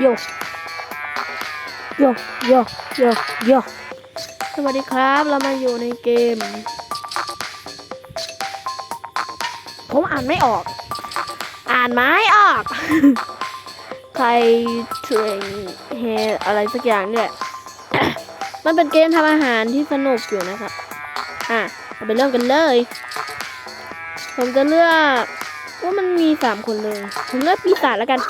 โยโยโยโยโยสวัสดีครับเรามาอยู่ในเกม ผมอ่านไม่ออก อ่านไม่ออก ใครเทรนเฮอะไรสักอย่างเนี่ยมันเป็นเกมทำอาหารที่สนุกอยู่นะครับ อะเราไปเริ่มกันเลย ผมจะเลือกว่ามันมีสามคนเลย ผมเลือกปีศาจแล้วกัน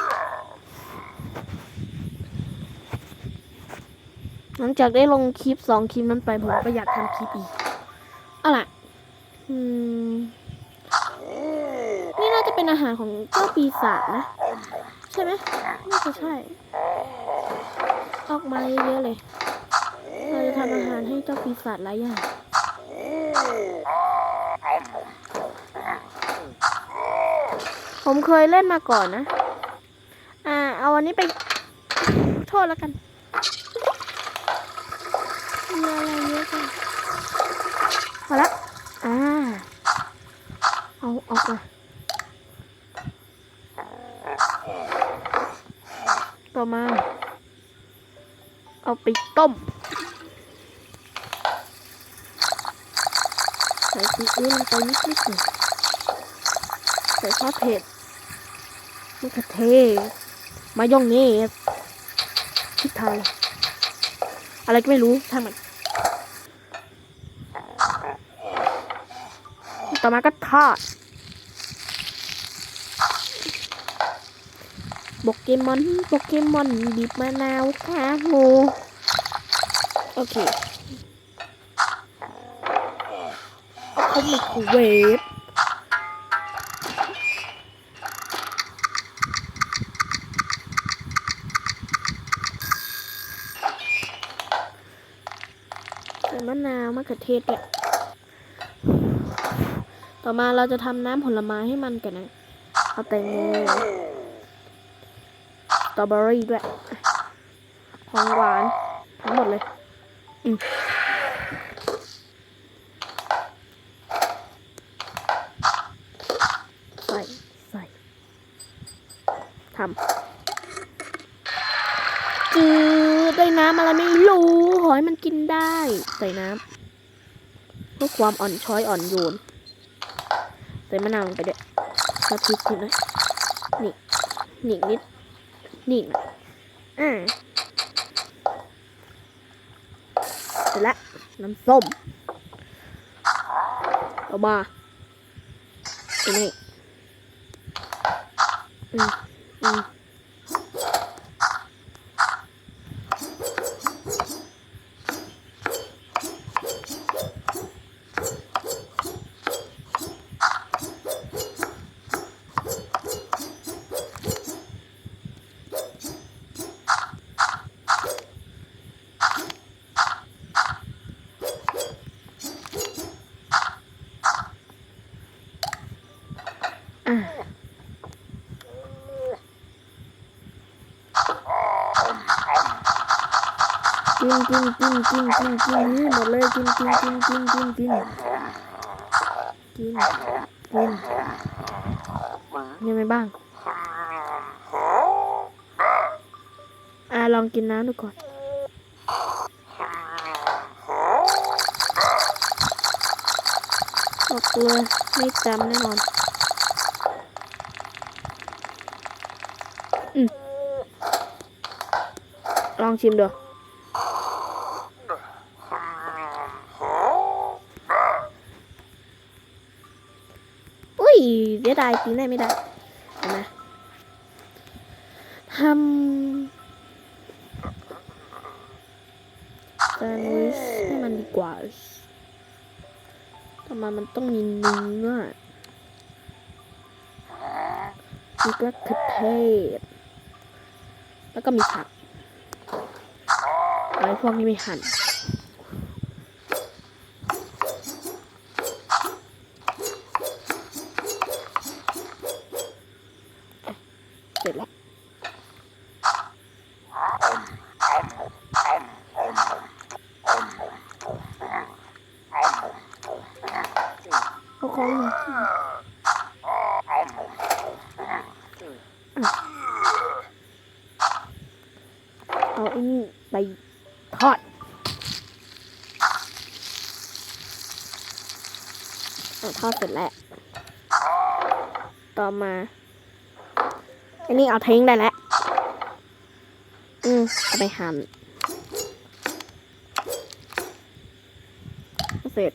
ลังจากได้ลงคลิปสองคลิปนั้นไปผมก็อยากทำคลิปอีกเอาล่ะอืมนี่น่าจะเป็นอาหารของเจ้าปีศาจนะ ใช่ไหมน่าจะใช่ ออกมาเยอะเลย เราจะทำอาหารให้เจ้าปีศาจหลายอย่างผมเคยเล่นมาก่อนนะ อ่า เอาวันนี้ไป โทษแล้วกัน มีอะไรเยอะจังพอละอ่า เอาออกมาต่อมา เอาไปต้มใส่ซีอิ๊วลงไปนิดนิดหนึ่งใส่ซอสเผ็ดมะเขือเทศมายองเนสพริกไทยอะไรก็ไม่รู้ช่างมัน ต่อมาก็ทอดโปเกมอนโปเกมอนบีบมะนาวขาหมูโอเคเขาไมโครเวฟใส่มะนาวมะเขือเทศด้วย ต่อมาเราจะทำน้ำผลไม้ให้มันกันนะ เอาแตงโมตอเบอรี่ด้วย ของหวาน ทั้งหมดเลย อืมใส่ใส่ทำจืดได้น้ำอะไรไม่รู้ ขอให้มันกินได้ ใส่น้ำเพื่อความอ่อนช้อยอ่อนโยน ส่มะนาวลงไปด้วยกระพริกนิดหน่อยนี่นี่นิดนี่นะอ่าเสร็จละน้ำส้มเอามาอันนี้อืมอืมอ่า กินกินกินกินกินกินนี่หมดเลยกินกินกินกินกินกินกินกินยังไงบ้างอ่าลองกินน้ำดูก่อนออกเลยไม่จำแน่นอน อืม ลองชิมดูอุ้ยเสียดายกินได้ไม่ได้เห็นไหมทำแซนด์วิชให้มันดีกว่าทำไมมันต้องมีเนื้อมีกระเทศ แล้วก็มีผักอะไรพวกนี้ไม่หั่นเสร็จแล้วเอาของหน่อย เอา ไปทอดอทอดเสร็จแล้ว ต่อมาอ้นี่เอาทิ้งได้แล้ว อืมเอาไปหั่น เสร็จ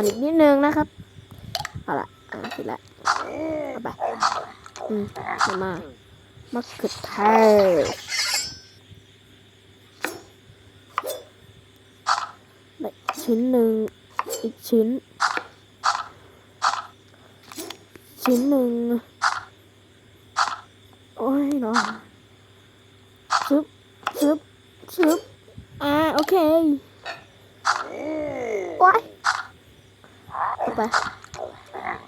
หันอีกนิดนึงนะครับเอาละอ่าเสร็จแล้วเอาไปอืมมามามะเขือเทศชิ้นหนึ่งอีกชิ้น ชิ้นหนึ่งโอ้ยเนาะชึบชึบชึบอ่าโอเคโอ้ยเอา ไป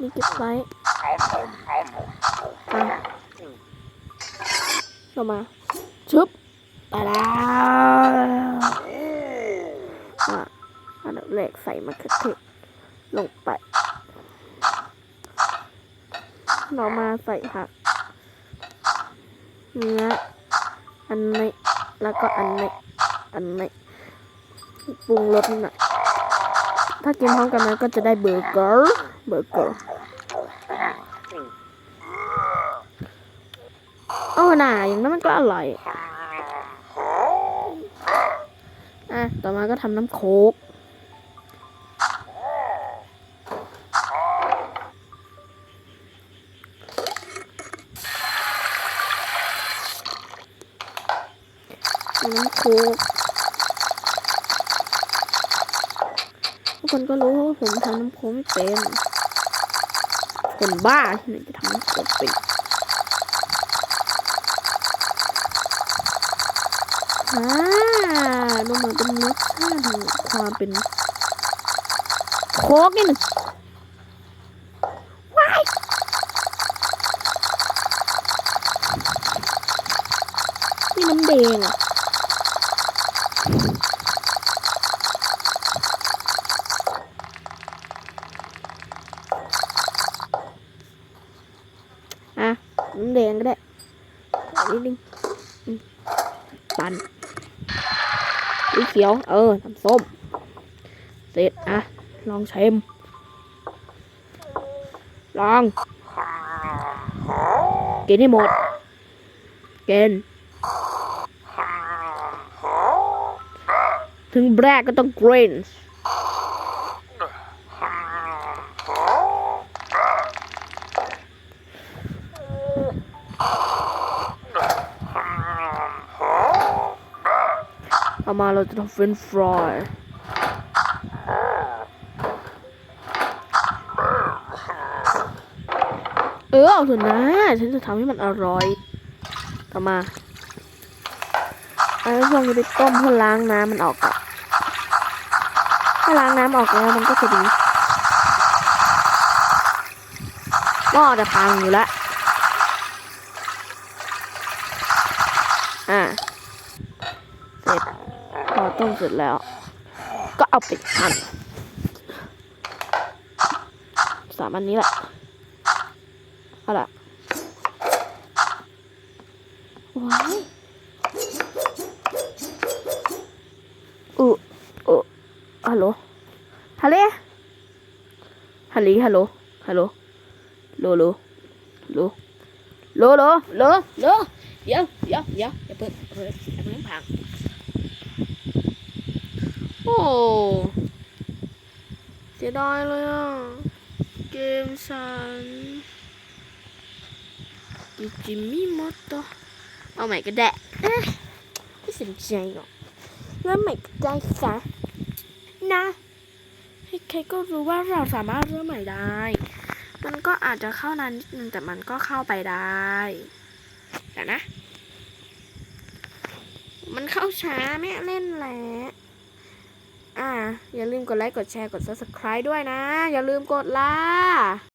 นี่เก็บไว้อะต่อมาชึบไปแล้วอะอันดับแรกใส่มะเขือเทศลงไปเรามาใส่ผักเนื้ออันนี้แล้วก็อันนี้อันนี้ปรุงรสนิดหน่อย ถ้ากินพร้อมกันนั้นก็จะได้เบอร์เกอร์เบอร์เกอร์โอ้น่าอย่างนั้นมันก็อร่อย อะ ต่อมาก็ทำน้ำโคกน้ำโคก ก็รู้ว่าผมทำน้ำโค้กไม่เป็นคนบ้าที่ไหนจะทำน้ำโค้กเป็นอ่าดูเหมือนเป็นรสชาติของความเป็นโค้กนี่หนึ่งว้ายนี่น้ำแดงอะ อะน้ำแดงก็ได้อันนิดนึง อืมปั่นสีเขียว เออน้ำส้ม เสร็จอะ ลองชิมลอง กินให้หมดกินถึงแบรกก็ต้องกรีน เอา มาเราจะทำเฟรนฟรายเออเอาเถอะนะฉันจะทำให้มันอร่อยต่อมาเอาพวกนี้ไปต้มเพื่อล้างน้ำมันออกก่อนถ้าล้างน้ำออกแล้วมันก็จะดีหม้อจะพังอยู่แล้วอ่า ต้มเสร็จแล้ว ก็เอาไปหั่นสามอันนี้แหละเอาล่ะว้ายอุอุฮัลโหลฮัลโหลฮัลโหลฮัลโหลฮัลโหลโลโลโลโลโลโลโลเดี๋ยวเดี๋ยวเดี๋ยวอย่าเปิดเปิดอย่าเพิ่งพัง เสียดายเลยอะ เกมฉันดิจิมิโมโตเอาใหม่ก็ได้ไม่สนใจหรอกเริ่มใหม่ก็ได้ซะนะให้ใครก็รู้ว่าเราสามารถเริ่มใหม่ได้ มันก็อาจจะเข้านานนิดนึงแต่มันก็เข้าไปได้แต่นะ มันเข้าช้าไม่เล่นแล้ว อ่า อย่าลืมกดไลค์ กดแชร์ กด subscribe ด้วยนะ อย่าลืมกดล่ะ